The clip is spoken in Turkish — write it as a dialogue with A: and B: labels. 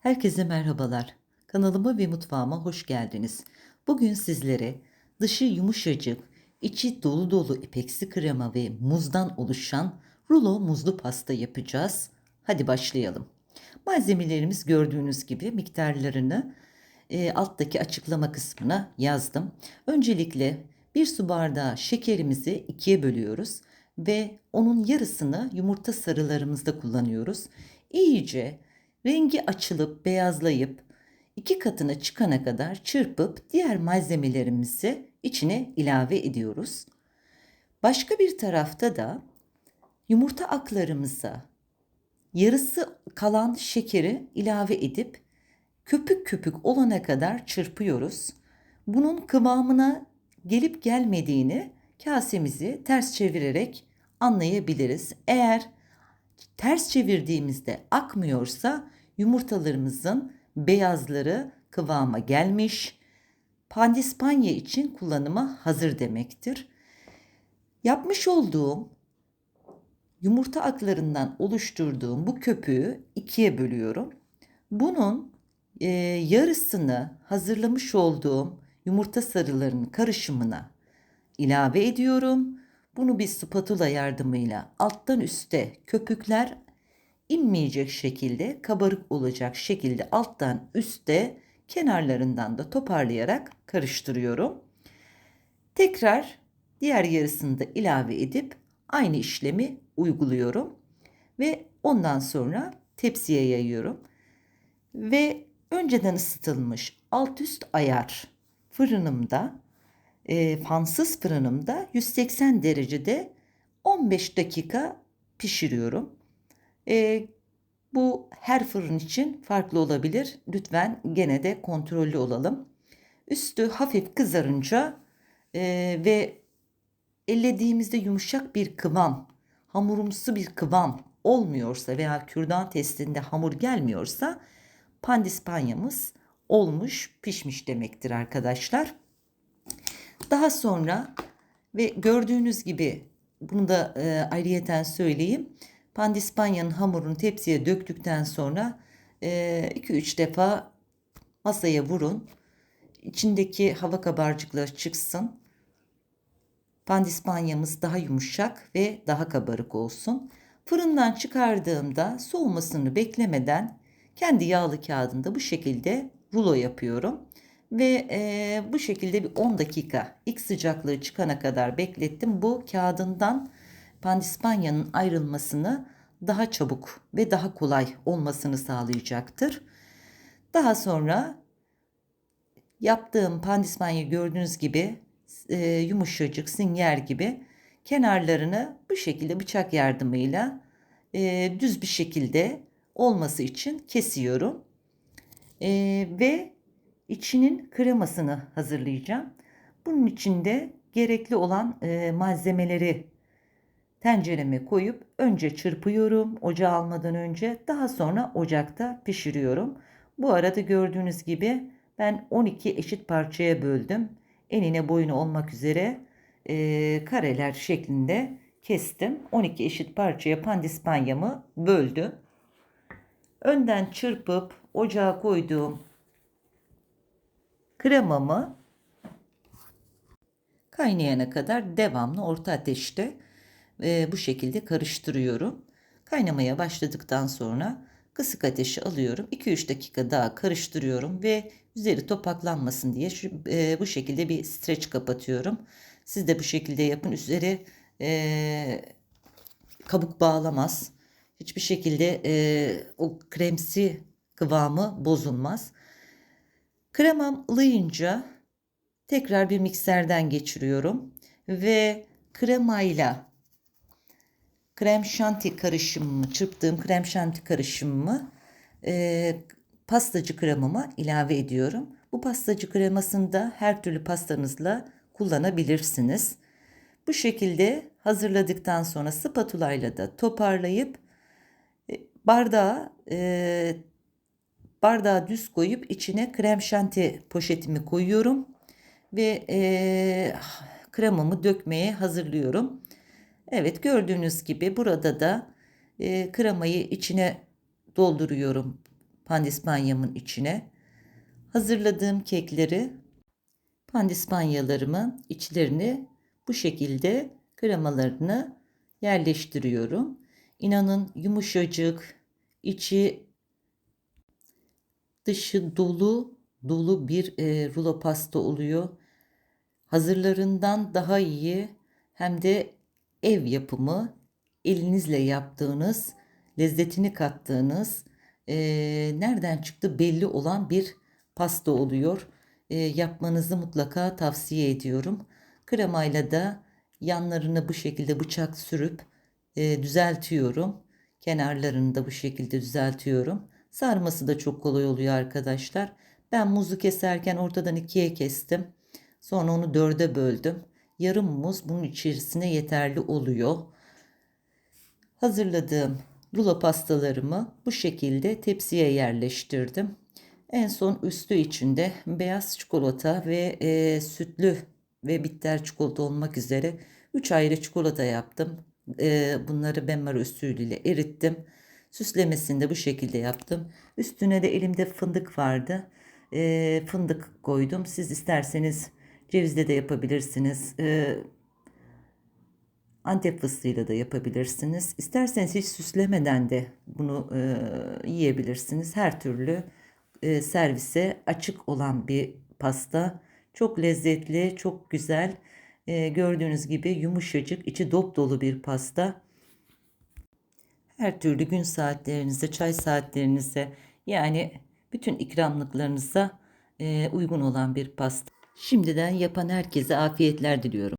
A: Herkese merhabalar. Kanalıma ve mutfağıma hoş geldiniz. Bugün sizlere dışı yumuşacık, içi dolu dolu ipeksi krema ve muzdan oluşan rulo muzlu pasta yapacağız. Hadi başlayalım. Malzemelerimiz gördüğünüz gibi miktarlarını e, alttaki açıklama kısmına yazdım. Öncelikle bir su bardağı şekerimizi ikiye bölüyoruz ve onun yarısını yumurta sarılarımızda kullanıyoruz. İyice rengi açılıp beyazlayıp iki katına çıkana kadar çırpıp diğer malzemelerimizi içine ilave ediyoruz. Başka bir tarafta da yumurta aklarımıza yarısı kalan şekeri ilave edip köpük köpük olana kadar çırpıyoruz. Bunun kıvamına gelip gelmediğini kasemizi ters çevirerek anlayabiliriz. Eğer ters çevirdiğimizde akmıyorsa yumurtalarımızın beyazları kıvama gelmiş. Pandispanya için kullanıma hazır demektir. Yapmış olduğum yumurta aklarından oluşturduğum bu köpüğü ikiye bölüyorum. Bunun e, yarısını hazırlamış olduğum yumurta sarılarının karışımına ilave ediyorum. Bunu bir spatula yardımıyla alttan üste köpükler inmeyecek şekilde kabarık olacak şekilde alttan üste kenarlarından da toparlayarak karıştırıyorum. Tekrar diğer yarısını da ilave edip aynı işlemi uyguluyorum ve ondan sonra tepsiye yayıyorum. Ve önceden ısıtılmış alt üst ayar fırınımda e, fansız fırınımda 180 derecede 15 dakika pişiriyorum. E, bu her fırın için farklı olabilir. Lütfen gene de kontrollü olalım. Üstü hafif kızarınca e, ve ellediğimizde yumuşak bir kıvam, hamurumsu bir kıvam olmuyorsa veya kürdan testinde hamur gelmiyorsa pandispanyamız olmuş, pişmiş demektir arkadaşlar. Daha sonra ve gördüğünüz gibi bunu da e, ayrıyeten söyleyeyim. Pandispanyanın hamurunu tepsiye döktükten sonra 2-3 e, defa masaya vurun. İçindeki hava kabarcıkları çıksın. Pandispanyamız daha yumuşak ve daha kabarık olsun. Fırından çıkardığımda soğumasını beklemeden kendi yağlı kağıdında bu şekilde rulo yapıyorum. Ve e, bu şekilde bir 10 dakika ilk sıcaklığı çıkana kadar beklettim. Bu kağıdından pandispanyanın ayrılmasını daha çabuk ve daha kolay olmasını sağlayacaktır. Daha sonra yaptığım pandispanya gördüğünüz gibi e, yumuşacık singer gibi kenarlarını bu şekilde bıçak yardımıyla e, düz bir şekilde olması için kesiyorum. E, ve içinin kremasını hazırlayacağım. Bunun için de gerekli olan e, malzemeleri tencereme koyup önce çırpıyorum ocağa almadan önce daha sonra ocakta pişiriyorum. Bu arada gördüğünüz gibi ben 12 eşit parçaya böldüm. Enine boyunu olmak üzere e, kareler şeklinde kestim. 12 eşit parçaya pandispanyamı böldüm. Önden çırpıp ocağa koyduğum kremamı kaynayana kadar devamlı orta ateşte e, bu şekilde karıştırıyorum. Kaynamaya başladıktan sonra kısık ateşi alıyorum. 2-3 dakika daha karıştırıyorum ve üzeri topaklanmasın diye şu, e, bu şekilde bir streç kapatıyorum. Siz de bu şekilde yapın. Üzeri e, kabuk bağlamaz. Hiçbir şekilde e, o kremsi kıvamı bozulmaz. Kremam ılıyınca tekrar bir mikserden geçiriyorum ve kremayla krem şanti karışımımı, çırptığım krem şanti karışımımı e, pastacı kremama ilave ediyorum. Bu pastacı kremasını da her türlü pastanızla kullanabilirsiniz. Bu şekilde hazırladıktan sonra spatula ile de toparlayıp e, bardağa e, bardağı düz koyup içine krem şanti poşetimi koyuyorum ve e, kremamı dökmeye hazırlıyorum. Evet gördüğünüz gibi burada da e, kremayı içine dolduruyorum pandispanyamın içine. Hazırladığım kekleri pandispanyalarımın içlerini bu şekilde kremalarını yerleştiriyorum. İnanın yumuşacık, içi dışı dolu dolu bir e, rulo pasta oluyor. Hazırlarından daha iyi hem de ev yapımı elinizle yaptığınız lezzetini kattığınız e, nereden çıktı belli olan bir pasta oluyor. E, yapmanızı mutlaka tavsiye ediyorum. Kremayla da yanlarını bu şekilde bıçak sürüp e, düzeltiyorum. Kenarlarını da bu şekilde düzeltiyorum. Sarması da çok kolay oluyor arkadaşlar. Ben muzu keserken ortadan ikiye kestim. Sonra onu dörde böldüm. Yarım muz bunun içerisine yeterli oluyor. Hazırladığım rulo pastalarımı bu şekilde tepsiye yerleştirdim. En son üstü içinde beyaz çikolata ve e, sütlü ve bitter çikolata olmak üzere 3 ayrı çikolata yaptım. E, bunları benmar usulüyle erittim. Süslemesini de bu şekilde yaptım. Üstüne de elimde fındık vardı. E, fındık koydum. Siz isterseniz cevizle de yapabilirsiniz. E, Antep fıstığıyla da yapabilirsiniz. İsterseniz hiç süslemeden de bunu e, yiyebilirsiniz. Her türlü e, servise açık olan bir pasta. Çok lezzetli, çok güzel. E, gördüğünüz gibi yumuşacık, içi dop dolu bir pasta. Her türlü gün saatlerinize, çay saatlerinize yani bütün ikramlıklarınıza uygun olan bir pasta. Şimdiden yapan herkese afiyetler diliyorum.